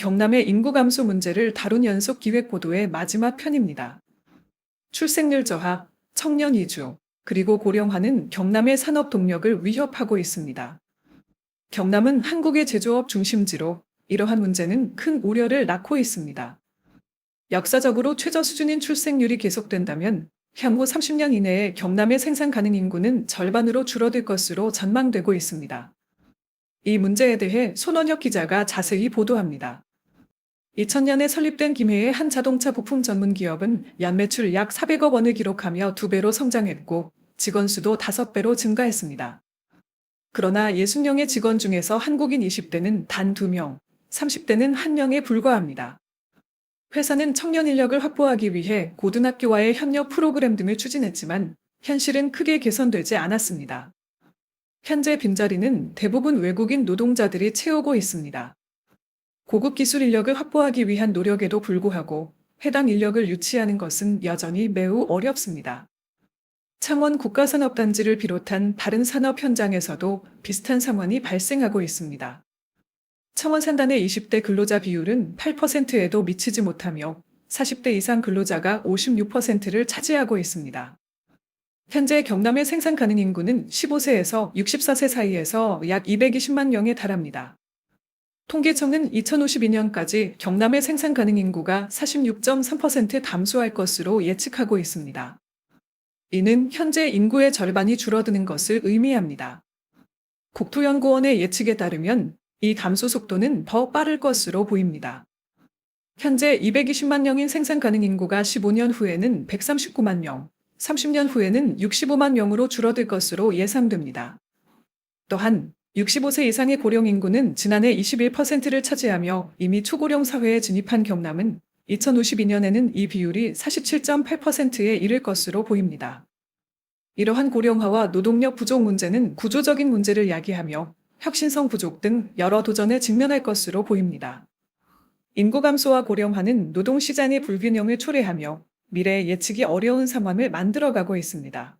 경남의 인구 감소 문제를 다룬 연속 기획 보도의 마지막 편입니다. 출생률 저하, 청년 이주, 그리고 고령화는 경남의 산업 동력을 위협하고 있습니다. 경남은 한국의 제조업 중심지로 이러한 문제는 큰 우려를 낳고 있습니다. 역사적으로 최저 수준인 출생률이 계속된다면 향후 30년 이내에 경남의 생산 가능 인구는 절반으로 줄어들 것으로 전망되고 있습니다. 이 문제에 대해 손원혁 기자가 자세히 보도합니다. 2000년에 설립된 김해의 한 자동차 부품 전문 기업은 연매출 약 400억 원을 기록하며 두 배로 성장했고 직원 수도 5배로 증가했습니다. 그러나 60명의 직원 중에서 한국인 20대는 단 2명, 30대는 1명에 불과합니다. 회사는 청년 인력을 확보하기 위해 고등학교와의 협력 프로그램 등을 추진했지만 현실은 크게 개선되지 않았습니다. 현재 빈자리는 대부분 외국인 노동자들이 채우고 있습니다. 고급 기술 인력을 확보하기 위한 노력에도 불구하고 해당 인력을 유치하는 것은 여전히 매우 어렵습니다. 창원 국가산업단지를 비롯한 다른 산업 현장에서도 비슷한 상황이 발생하고 있습니다. 창원 산단의 20대 근로자 비율은 8%에도 미치지 못하며 40대 이상 근로자가 56%를 차지하고 있습니다. 현재 경남의 생산 가능 인구는 15세에서 64세 사이에서 약 220만 명에 달합니다. 통계청은 2052년까지 경남의 생산 가능 인구가 46.3% 감소할 것으로 예측하고 있습니다. 이는 현재 인구의 절반이 줄어드는 것을 의미합니다. 국토연구원의 예측에 따르면 이 감소 속도는 더 빠를 것으로 보입니다. 현재 220만 명인 생산 가능 인구가 15년 후에는 139만 명, 30년 후에는 65만 명으로 줄어들 것으로 예상됩니다. 또한 65세 이상의 고령 인구는 지난해 21%를 차지하며 이미 초고령 사회에 진입한 경남은 2052년에는 이 비율이 47.8%에 이를 것으로 보입니다. 이러한 고령화와 노동력 부족 문제는 구조적인 문제를 야기하며 혁신성 부족 등 여러 도전에 직면할 것으로 보입니다. 인구 감소와 고령화는 노동시장의 불균형을 초래하며 미래 예측이 어려운 상황을 만들어가고 있습니다.